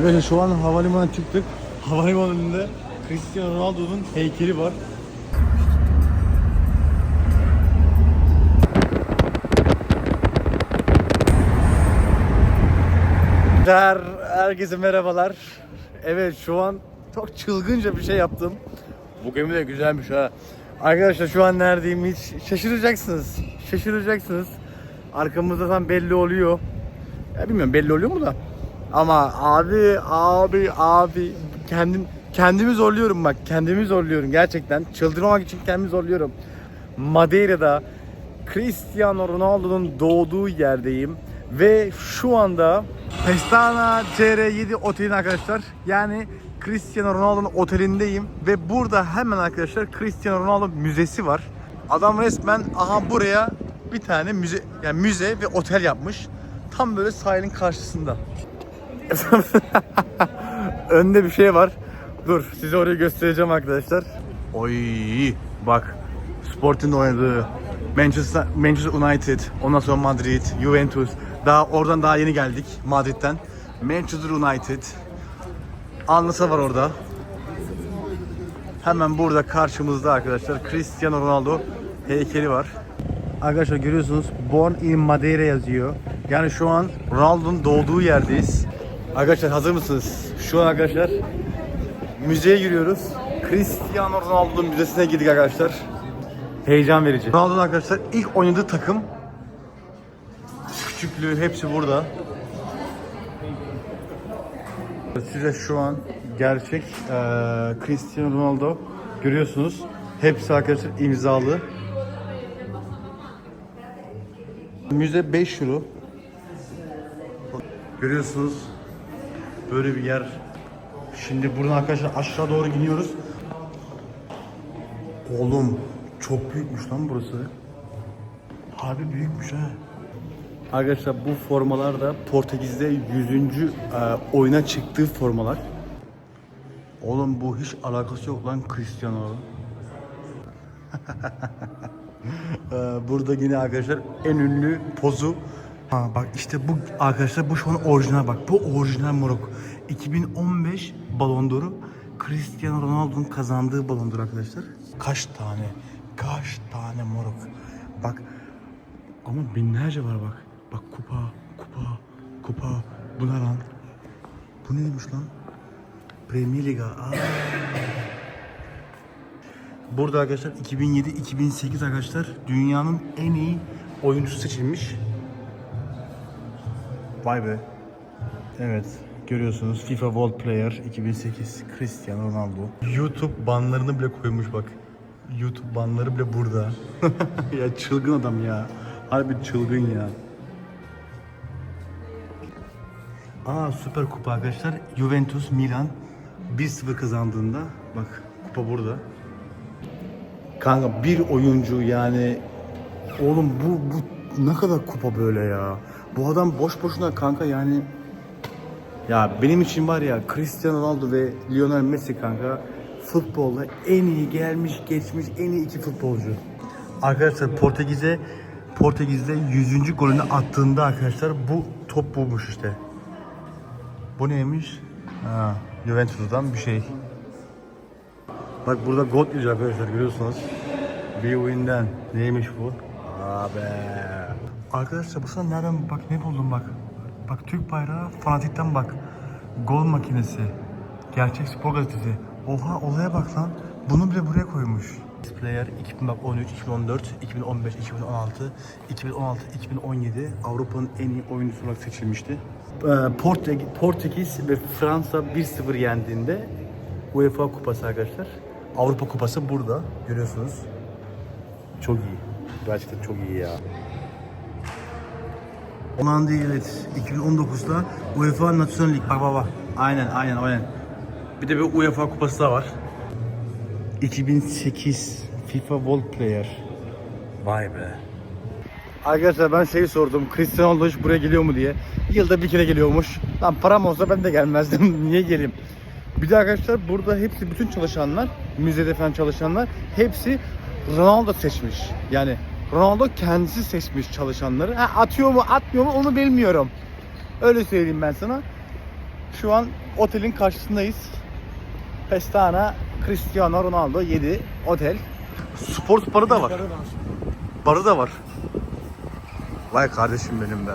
Arkadaşlar şu an havalimanına çıktık. Havalimanında Cristiano Ronaldo'nun heykeli var. Her, herkese merhabalar. Evet şu an çok çılgınca bir şey yaptım. Bu gemi de güzelmiş ha. Arkadaşlar şu an neredeyim hiç şaşıracaksınız. Şaşıracaksınız. Arkamızda tam belli oluyor. Ya bilmiyorum belli oluyor mu da. Ama abi abi abi kendim kendimi zorluyorum bak kendimi zorluyorum gerçekten. Çıldırmamak için kendimi zorluyorum. Madeira'da Cristiano Ronaldo'nun doğduğu yerdeyim ve şu anda Pestana CR7 otelin arkadaşlar. Yani Cristiano Ronaldo'nun otelindeyim ve burada hemen arkadaşlar Cristiano Ronaldo müzesi var. Adam resmen aha buraya bir tane müze yani müze ve otel yapmış. Tam böyle sahilin karşısında. Önde bir şey var. Dur size orayı göstereceğim arkadaşlar. Oy bak Sporting oynadığı Manchester, Manchester United, ondan sonra Madrid, Juventus. Daha oradan daha yeni geldik Madrid'den. Manchester United. Anlasa var orada. Hemen burada karşımızda arkadaşlar Cristiano Ronaldo heykeli var. Arkadaşlar görüyorsunuz Born in Madeira yazıyor. Yani şu an Ronaldo'nun doğduğu yerdeyiz. Arkadaşlar hazır mısınız? Şu an arkadaşlar müzeye giriyoruz. Cristiano Ronaldo müzesine girdik arkadaşlar. Heyecan verici. Ronaldo'nun arkadaşlar ilk oynadığı takım küçüklüğü hepsi burada. Size şu an gerçek eee Cristiano Ronaldo görüyorsunuz. Hepsi arkadaşlar imzalı. Müze 5 euro. Görüyorsunuz böyle bir yer. Şimdi buradan arkadaşlar aşağı doğru gidiyoruz. Oğlum çok büyükmüş lan burası. Harbi büyükmüş ha. Arkadaşlar bu formalar da Portekiz'de 100. e, oyuna çıktığı formalar. Oğlum bu hiç alakası yok lan Cristiano. Ee, Burada yine arkadaşlar en ünlü pozu. Ha, bak işte bu arkadaşlar bu şu an orijinal bak. Bu orijinal moruk. 2015 Ballon d'Or'u Cristiano Ronaldo'nun kazandığı Ballon d'Or arkadaşlar. Kaç tane? Kaç tane moruk? Bak ama binlerce var bak. Bak kupa, kupa, kupa. Bu ne lan? Bu neymiş lan? Premier Liga. Aa. Burada arkadaşlar 2007-2008 arkadaşlar dünyanın en iyi oyuncusu seçilmiş. Vay be. Evet görüyorsunuz FIFA World Player 2008 Cristiano Ronaldo. YouTube banlarını bile koymuş bak. YouTube banları bile burada. ya çılgın adam ya. Harbi çılgın ya. Aa süper kupa arkadaşlar. Juventus Milan 1-0 kazandığında bak kupa burada. Kanka bir oyuncu yani oğlum bu bu ne kadar kupa böyle ya. Bu adam boş boşuna kanka yani ya benim için var ya Cristiano Ronaldo ve Lionel Messi kanka futbolda en iyi gelmiş geçmiş en iyi iki futbolcu. Arkadaşlar Portekiz'e Portekiz'de 100. golünü attığında arkadaşlar bu top bulmuş işte. Bu neymiş? Ha, Juventus'tan bir şey. Bak burada gol yazıyor arkadaşlar görüyorsunuz. Bir oyundan. Neymiş bu? Abi. Arkadaşlar bu nereden bak ne buldum bak. Bak Türk bayrağı fanatikten bak. Gol makinesi. Gerçek spor gazetesi. Oha olaya bak lan. Bunu bile buraya koymuş. Player 2013, 2014, 2015, 2016, 2016, 2017 Avrupa'nın en iyi oyuncusu olarak seçilmişti. Ee, Portek- Portekiz ve Fransa 1-0 yendiğinde UEFA kupası arkadaşlar. Avrupa kupası burada görüyorsunuz. Çok iyi. Gerçekten çok iyi ya. Değil evet. 2019'da UEFA National League. Bak bak bak. Aynen aynen aynen. Bir de bir UEFA kupası da var. 2008 FIFA World Player. Vay be. Arkadaşlar ben şeyi sordum. Cristiano Ronaldo hiç buraya geliyor mu diye. Yılda bir kere geliyormuş. Lan param olsa ben de gelmezdim. Niye geleyim? Bir de arkadaşlar burada hepsi bütün çalışanlar, müzede falan çalışanlar hepsi Ronaldo seçmiş. Yani Ronaldo kendisi seçmiş çalışanları. Ha, atıyor mu atmıyor mu onu bilmiyorum. Öyle söyleyeyim ben sana. Şu an otelin karşısındayız. Pestana Cristiano Ronaldo 7 otel. Spor barı da var. Barı da var. Vay kardeşim benim be.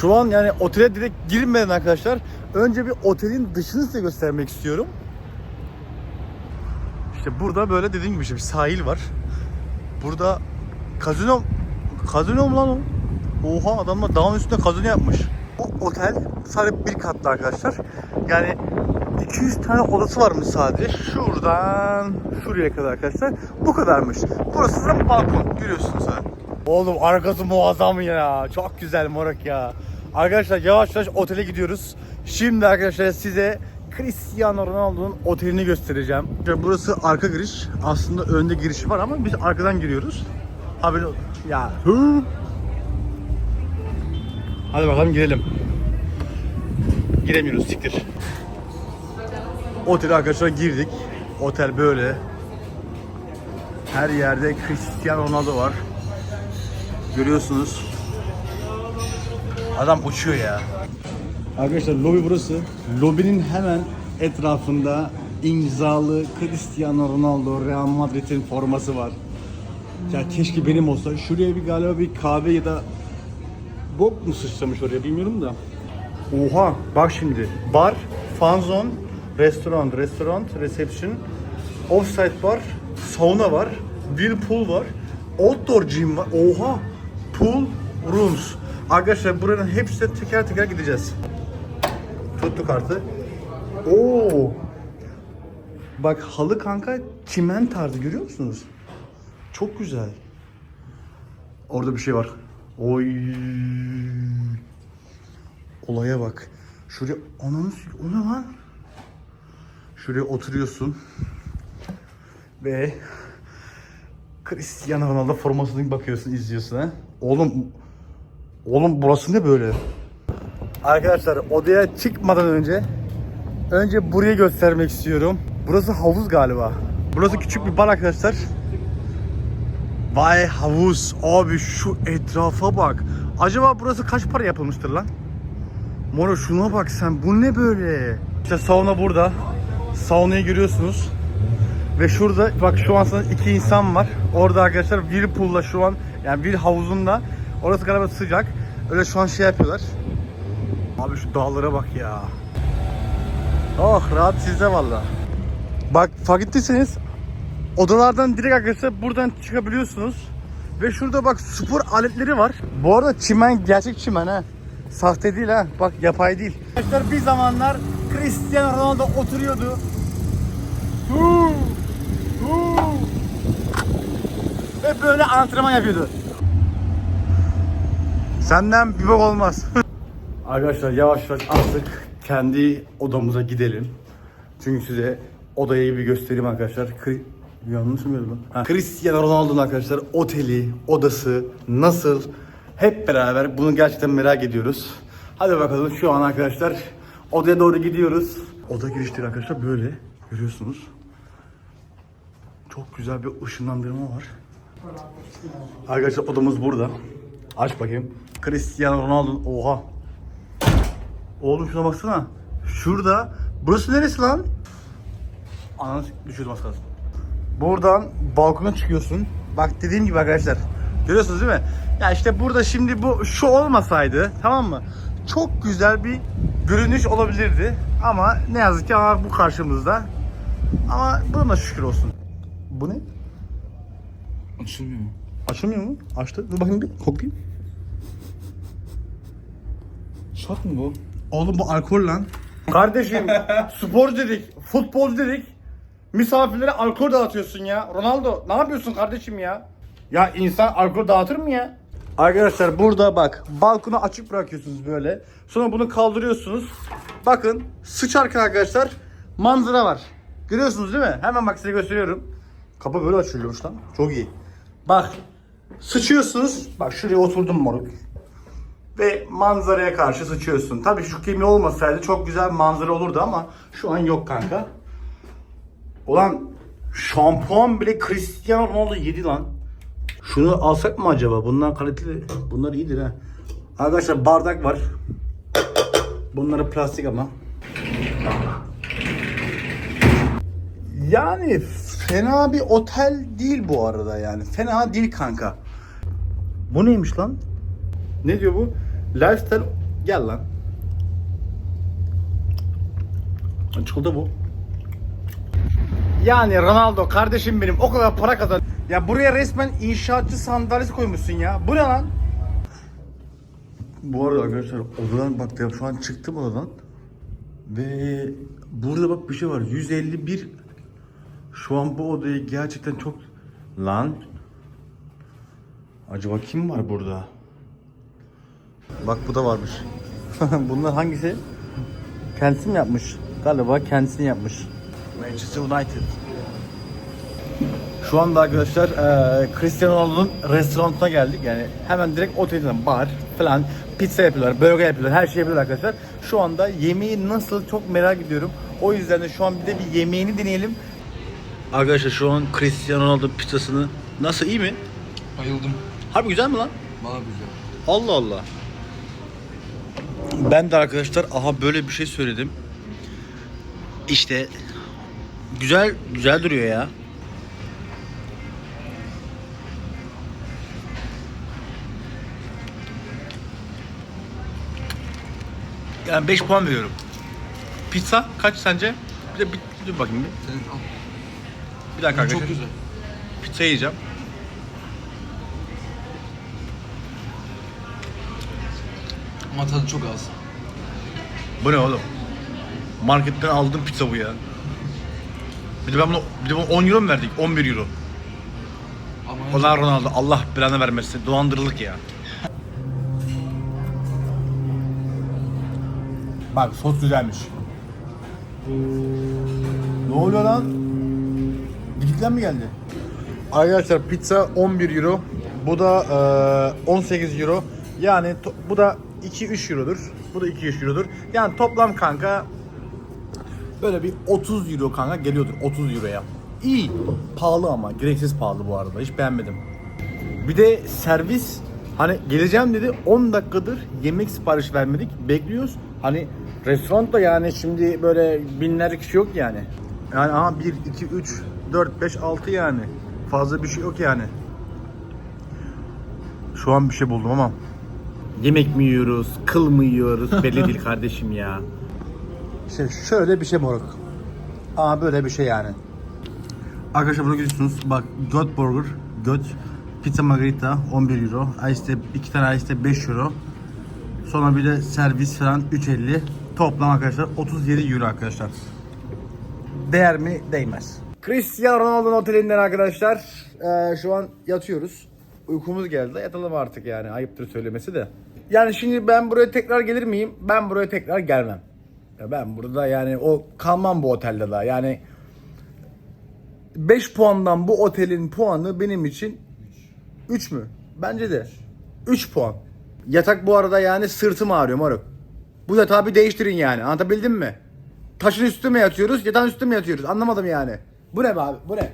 Şu an yani otele direkt girmeden arkadaşlar önce bir otelin dışını size göstermek istiyorum. İşte burada böyle dediğim gibi işte bir sahil var. Burada kazino kazino mu lan o? Oha adamlar dağın üstünde kazino yapmış. O otel sadece bir katlı arkadaşlar. Yani 200 tane odası varmış sadece. Şuradan şuraya kadar arkadaşlar. Bu kadarmış. Burası da balkon. Görüyorsunuz ha. Oğlum arkası muazzam ya. Çok güzel moruk ya. Arkadaşlar yavaş yavaş otele gidiyoruz. Şimdi arkadaşlar size Cristiano Ronaldo'nun otelini göstereceğim. Burası arka giriş. Aslında önde girişi var ama biz arkadan giriyoruz. Haberin ol- ya. Hı. Hadi bakalım girelim. Giremiyoruz siktir. Otele arkadaşlar girdik. Otel böyle. Her yerde Cristiano Ronaldo var. Görüyorsunuz. Adam uçuyor ya. Arkadaşlar lobi burası. Lobinin hemen etrafında imzalı Cristiano Ronaldo Real Madrid'in forması var. Ya keşke benim olsa. Şuraya bir galiba bir kahve ya da bok mu sıçramış oraya bilmiyorum da. Oha bak şimdi. Bar, fan zone, restoran, restoran, reception, offsite bar, sauna var, whirlpool var, outdoor gym var. Oha! Pool rooms. Arkadaşlar buranın hepsine teker teker gideceğiz. Tuttu kartı. Oo! Bak halı kanka çimen tarzı görüyor musunuz? Çok güzel. Orada bir şey var. Oy. Olaya bak. Şuraya ananı o ne lan? Şuraya oturuyorsun. Ve Cristiano Ronaldo formasını bakıyorsun, izliyorsun ha. Oğlum Oğlum burası ne böyle? Arkadaşlar odaya çıkmadan önce önce burayı göstermek istiyorum. Burası havuz galiba. Burası küçük bir bar arkadaşlar. Vay havuz. Abi şu etrafa bak. Acaba burası kaç para yapılmıştır lan? Moro şuna bak sen. Bu ne böyle? İşte sauna burada. Saunayı görüyorsunuz. Ve şurada bak şu an sana iki insan var. Orada arkadaşlar Whirlpool'la şu an yani bir havuzunda. Orası galiba sıcak. Öyle şu an şey yapıyorlar. Abi şu dağlara bak ya. Oh rahat sizde valla. Bak fark ettiyseniz odalardan direkt arkadaşlar buradan çıkabiliyorsunuz. Ve şurada bak spor aletleri var. Bu arada çimen gerçek çimen ha. Sahte değil ha. Bak yapay değil. Arkadaşlar bir zamanlar Cristiano Ronaldo oturuyordu. Huu, huu. Ve böyle antrenman yapıyordu. Senden bir bok olmaz. Arkadaşlar yavaş yavaş artık kendi odamıza gidelim. Çünkü size odayı bir göstereyim arkadaşlar. Yanlış mı? Ha, Cristiano Ronaldo'nun arkadaşlar oteli, odası nasıl? Hep beraber bunu gerçekten merak ediyoruz. Hadi bakalım şu an arkadaşlar odaya doğru gidiyoruz. Oda girişleri arkadaşlar böyle görüyorsunuz. Çok güzel bir ışınlandırma var. Arkadaşlar odamız burada. Aç bakayım. Cristiano Ronaldo. Oha. Oğlum şuna baksana. Şurada. Burası neresi lan? Ananı düşürdüm az kalsın. Buradan balkona çıkıyorsun. Bak dediğim gibi arkadaşlar. Görüyorsunuz değil mi? Ya işte burada şimdi bu şu olmasaydı tamam mı? Çok güzel bir görünüş olabilirdi. Ama ne yazık ki ama bu karşımızda. Ama buna şükür olsun. Bu ne? Açılmıyor mu? Açılmıyor mu? Açtı. Dur bakayım bir koklayayım. Şat mı bu? Oğlum bu alkol lan. Kardeşim spor dedik, futbol dedik. Misafirlere alkol dağıtıyorsun ya. Ronaldo ne yapıyorsun kardeşim ya? Ya insan alkol dağıtır mı ya? Arkadaşlar burada bak balkonu açık bırakıyorsunuz böyle. Sonra bunu kaldırıyorsunuz. Bakın sıçarken arkadaşlar manzara var. Görüyorsunuz değil mi? Hemen bak size gösteriyorum. Kapı böyle açılıyormuş lan. Çok iyi. Bak sıçıyorsunuz. Bak şuraya oturdum moruk ve manzaraya karşı sıçıyorsun. Tabii şu kemi olmasaydı çok güzel bir manzara olurdu ama şu an yok kanka. Ulan şampuan bile Cristiano Ronaldo yedi lan. Şunu alsak mı acaba? Bunlar kaliteli. Bunlar iyidir ha. Arkadaşlar bardak var. Bunları plastik ama. Yani fena bir otel değil bu arada yani. Fena değil kanka. Bu neymiş lan? Ne diyor bu? Lifestyle gel lan. Çikolata bu. Yani Ronaldo kardeşim benim o kadar para kazan. Ya buraya resmen inşaatçı sandalyesi koymuşsun ya. Bu ne lan? Bu arada arkadaşlar odadan bak ya şu an çıktım odadan. Ve burada bak bir şey var. 151 şu an bu odayı gerçekten çok lan Acaba kim var burada? Bak bu da varmış. Bunlar hangisi? Kendisi mi yapmış? Galiba kendisini yapmış. Manchester United. Şu anda arkadaşlar eee Cristiano Ronaldo'nun restoranına geldik. Yani hemen direkt otelden bar falan pizza yapıyorlar, burger yapıyorlar, her şey yapıyorlar arkadaşlar. Şu anda yemeği nasıl çok merak ediyorum. O yüzden de şu an bir de bir yemeğini deneyelim. Arkadaşlar şu an Cristiano Ronaldo pizzasını nasıl iyi mi? Bayıldım. Harbi güzel mi lan? Bana güzel. Allah Allah. Ben de arkadaşlar aha böyle bir şey söyledim. İşte güzel güzel duruyor ya. Yani 5 puan veriyorum. Pizza kaç sence? Bir de bir, bir bakayım bir. Senin al. Bir dakika Çok arkadaşlar. güzel. Pizza yiyeceğim. Ama tadı çok az. Bu ne oğlum? Marketten aldım pizza bu ya. Bir de ben bunu, bir de bunu 10 euro mu verdik? 11 euro. Ama Ulan Ronaldo Allah belanı vermesin. Dolandırılık ya. Bak sos güzelmiş. Ne oluyor lan? Dikikten mi geldi? Arkadaşlar pizza 11 euro. Bu da eee, 18 euro. Yani to- bu da 2-3 eurodur. Bu da 2-3 eurodur. Yani toplam kanka böyle bir 30 euro kanka geliyordur 30 euroya. İyi. Pahalı ama gereksiz pahalı bu arada. Hiç beğenmedim. Bir de servis hani geleceğim dedi 10 dakikadır yemek sipariş vermedik. Bekliyoruz. Hani restoran da yani şimdi böyle binlerce kişi yok yani. Yani aha 1, 2, 3, 4, 5, 6 yani. Fazla bir şey yok yani. Şu an bir şey buldum ama. Yemek mi yiyoruz, kıl mı yiyoruz belli değil kardeşim ya. İşte şöyle bir şey moruk. Aa böyle bir şey yani. Arkadaşlar bunu görüyorsunuz. Bak Göt Burger, Göt Pizza Margarita 11 euro. Ice 2 tane Ice 5 euro. Sonra bir de servis falan 3.50. Toplam arkadaşlar 37 euro arkadaşlar. Değer mi? Değmez. Cristiano Ronaldo'nun otelinden arkadaşlar. eee, şu an yatıyoruz. Uykumuz geldi. Yatalım artık yani. Ayıptır söylemesi de. Yani şimdi ben buraya tekrar gelir miyim? Ben buraya tekrar gelmem. Ben burada yani o kalmam bu otelde daha. Yani 5 puandan bu otelin puanı benim için 3 mü? Bence de. 3 puan. Yatak bu arada yani sırtım ağrıyor moruk. Bu yatağı bir değiştirin yani. Anlatabildim mi? Taşın üstüne mi yatıyoruz, yatağın üstüne mi yatıyoruz? Anlamadım yani. Bu ne be abi? Bu ne?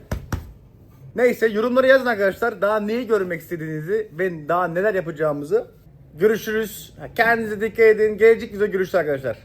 Neyse yorumlara yazın arkadaşlar. Daha neyi görmek istediğinizi ve daha neler yapacağımızı. Görüşürüz. Kendinize dikkat edin. Gelecek videoda görüşürüz arkadaşlar.